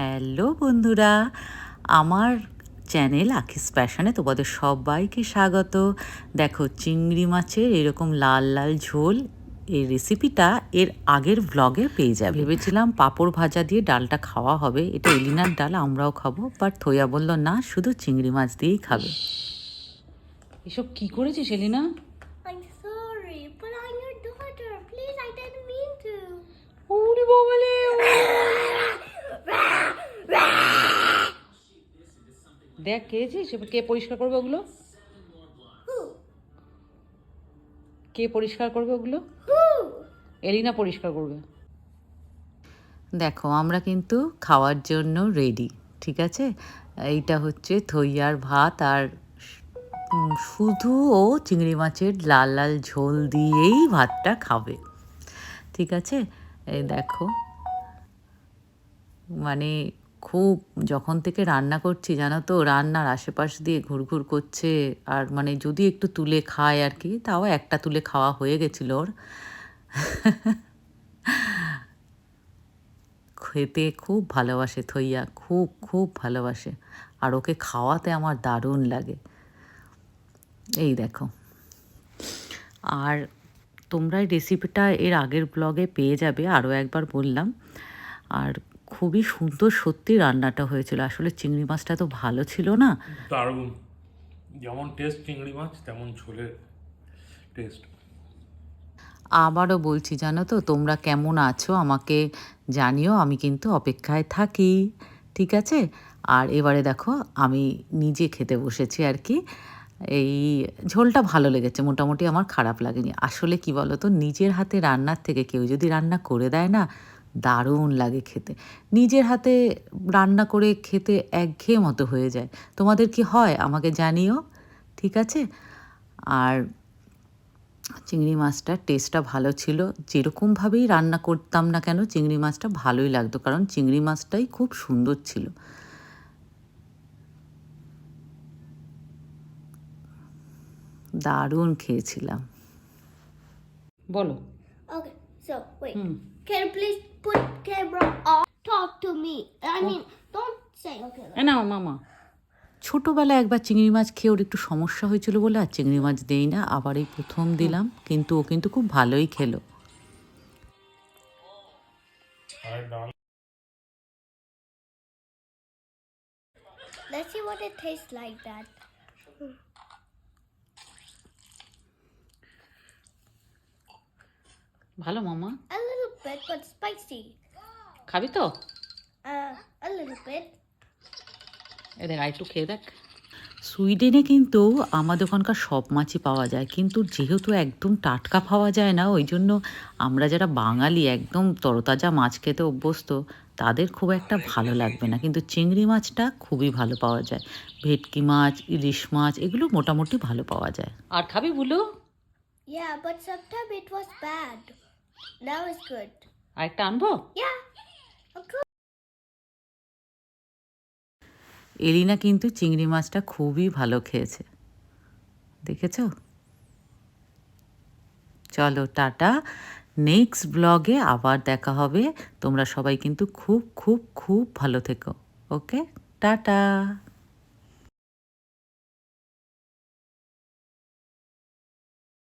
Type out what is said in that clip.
Hello বন্ধুরা আমার channel আখিস প্যাশনে তোমাদের সবাইকে স্বাগত। দেখো চিংড়ি মাছের এরকম লাল লাল ঝোল এই রেসিপিটা এর আগের ব্লগে পেয়ে যাবে। ভেবেছিলাম পাঁপড় ভাজা দিয়ে ডালটা খাওয়া হবে এটা এলিনার ডাল আমরাও খাব বাট থইয়া বলল না শুধু চিংড়ি মাছ দিয়েই খাবে। এসব কি করেছিস Elina? I'm sorry, but I'm your daughter. Please, I didn't mean to. ওরে বাবালে দেখ খেয়েছিস কে পরিষ্কার করবে ওগুলো? কে পরিষ্কার করবে ওগুলো? এলিনা পরিষ্কার করবে। দেখো আমরা কিন্তু খাওয়ার জন্য রেডি ঠিক আছে? এইটা হচ্ছে থইয়ার ভাত আর শুধু ও চিংড়ি মাছের লাল লাল ঝোল দিয়েই ভাতটা খাবে ঠিক আছে? এই দেখো মানে খুব যখন থেকে রান্না করছি, জানো তো, রান্নার আশেপাশ দিয়ে ঘুরঘুর করছে, আর মানে যদি একটু তুলে খায় আর কি, তাও একটা তুলে খাওয়া হয়ে গেছিল ওর। খেতে খুব ভালোবাসে থইয়া, খুব খুব ভালোবাসে, আর ওকে খাওয়াতে আমার দারুণ লাগে। এই দেখো। আর তোমরা রেসিপিটা এর আগের ব্লগে পেয়ে যাবে আরও একবার বললাম। আর খুবই সুন্দর সত্যি রান্নাটা হয়েছিল। আসলে চিংড়ি মাছটা তো ভালো ছিল না। দারুণ। যেমন টেস্ট চিংড়ি মাছ তেমন ঝোলের টেস্ট আবারও বলছি জানো তো তোমরা কেমন আছো আমাকে জানিও আমি কিন্তু অপেক্ষায় থাকি ঠিক আছে? আর এবারে দেখো আমি নিজে খেতে বসেছি আর কি। এই ঝোলটা ভালো লেগেছে মোটামুটি আমার খারাপ লাগেনি। আসলে কি বলো তো নিজের হাতে রান্নার থেকে কেউ যদি রান্না করে দেয় না দারুণ লাগে খেতে। নিজের হাতে রান্না করে খেতে একঘেয়ে মতো হয়ে যায়। তোমাদের কি হয়? আমাকে জানিও, ঠিক আছে? আর চিংড়ি মাছটার টেস্টটা ভালো ছিল। যেরকমভাবেই রান্না করতাম না কেন, চিংড়ি মাছটা ভালোই লাগতো। কারণ চিংড়ি মাছটাই খুব সুন্দর ছিল। দারুণ খেয়েছিলাম। বলো। So wait. Hmm. Can you please put camera off? Talk to me. I mean, don't say okay. না মামা ছোটোবেলায় একবার চিংড়ি মাছ খেয়ে ওর একটু সমস্যা হয়েছিল বলে আর চিংড়ি মাছ দেই না আবার এই প্রথম দিলাম কিন্তু ও কিন্তু খুব ভালোই খেলো Let's see what it tastes like. That. ভালো মামা? A little bit, but spicy. খাবি তো? Uh, a little bit. এ দেখ খেয়ে দেখ। সুইডেনে কিন্তু আমাদের ওখানকার সব মাছই পাওয়া যায় কিন্তু যেহেতু একদম টাটকা পাওয়া যায় না ওই জন্য আমরা যারা বাঙালি একদম তরতাজা মাছ খেতে অভ্যস্ত তাদের খুব একটা ভালো লাগবে না। কিন্তু চিংড়ি মাছটা খুবই ভালো পাওয়া যায়। ভেটকি মাছ ইলিশ মাছ এগুলো মোটামুটি ভালো পাওয়া যায়। আর খাবি বুলো? Yeah, but sometimes it was bad. Now it's good. আরেকটা আনব Yeah. এলিনা কিন্তু চিংড়ি মাছটা খুবই ভালো খেয়েছে। দেখেছ? চলো টাটা। নেক্সট ব্লগে আবার দেখা হবে। তোমরা সবাই কিন্তু খুব খুব খুব ভালো থেকো। ওকে? টাটা।